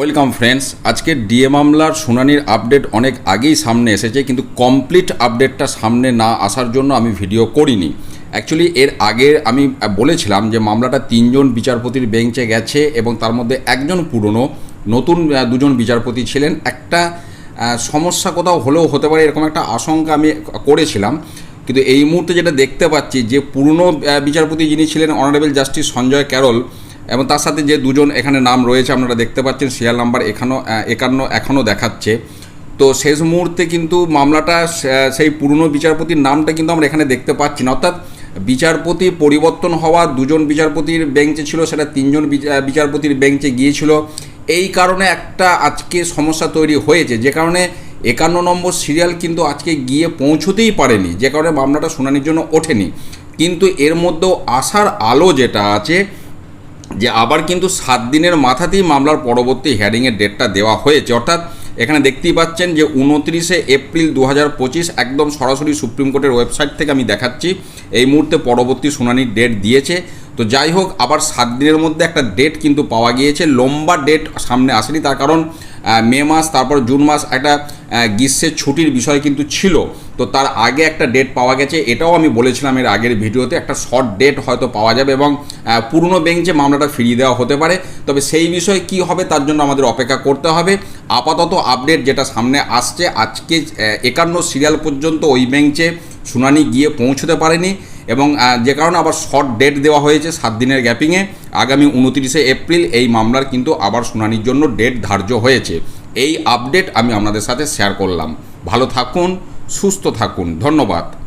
Welcome friends, আজকে DA মামলার শুনানির আপডেট অনেক আগেই সামনে এসেছে, কিন্তু কমপ্লিট আপডেটটা সামনে না আসার জন্য আমি ভিডিও করিনি। অ্যাকচুয়ালি এর আগে আমি বলেছিলাম যে মামলাটা তিনজন বিচারপতির বেঞ্চে গেছে এবং তার মধ্যে একজন পুরনো, নতুন দুজন বিচারপতি ছিলেন। একটা সমস্যা কোথাও হলেও হতে পারে এরকম একটা আশঙ্কা আমি করেছিলাম। কিন্তু এই মুহূর্তে যেটা দেখতে পাচ্ছি যে পুরনো বিচারপতি যিনি ছিলেন অনারেবল জাস্টিস সঞ্জয় ক্যারল এবং তার সাথে যে দুজন এখানে নাম রয়েছে আপনারা দেখতে পাচ্ছেন সিরিয়াল নাম্বার এখানেও একান্ন এখনও দেখাচ্ছে। তো শেষ মুহূর্তে কিন্তু মামলাটা সেই পুরনো বিচারপতির নামটা কিন্তু আমরা এখানে দেখতে পাচ্ছি না। অর্থাৎ বিচারপতি পরিবর্তন হওয়া, দুজন বিচারপতির বেঞ্চে ছিল, সেটা তিনজন বিচা- বিচারপতির বেঞ্চে গিয়েছিল। এই কারণে একটা আজকে সমস্যা তৈরি হয়েছে। যে কারণে একান্ন নম্বর সিরিয়াল কিন্তু আজকে গিয়ে পৌঁছতেই পারেনি। যে কারণে মামলাটা শুনানির জন্য ওঠেনি। কিন্তু এর মধ্যেও আসার আলো যেটা আছে যে আবার কিন্তু সাত দিনের মাথাতেই মামলার পরবর্তী হ্যারিংয়ের ডেটটা দেওয়া হয়েছে। অর্থাৎ এখানে দেখতেই পাচ্ছেন যে উনত্রিশে এপ্রিল দু হাজার পঁচিশ একদম সরাসরি সুপ্রিম কোর্টের ওয়েবসাইট থেকে আমি দেখাচ্ছি। এই মুহূর্তে পরবর্তী শুনানির ডেট দিয়েছে। তো যাই হোক, আবার সাত দিনের মধ্যে একটা ডেট কিন্তু পাওয়া গিয়েছে। লম্বা ডেট সামনে আসেনি, তার কারণ মে মাস, তারপর জুন মাস একটা গ্রীষ্মের ছুটির বিষয় কিন্তু ছিল। তো তার আগে একটা ডেট পাওয়া গেছে, এটাও আমি বলেছিলাম এর আগের ভিডিওতে, একটা শর্ট ডেট হয়তো পাওয়া যাবে এবং পুরনো বেঞ্চে মামলাটা ফিরিয়ে দেওয়া হতে পারে। তবে সেই বিষয়ে কি হবে তার জন্য আমাদের অপেক্ষা করতে হবে। আপাতত আপডেট যেটা সামনে আসছে, আজকে একান্ন সিরিয়াল পর্যন্ত ওই বেঞ্চে শুনানি গিয়ে পৌঁছতে পারেনি। এবং যে কারণে আবার শর্ট ডেট দেওয়া হয়েছে সাত দিনের গ্যাপিংয়ে। আগামী উনত্রিশে এপ্রিল এই মামলার কিন্তু আবার শুনানির জন্য ডেট ধার্য হয়েছে। এই আপডেট আমি আপনাদের সাথে শেয়ার করলাম। ভালো থাকুন, সুস্থ থাকুন। ধন্যবাদ।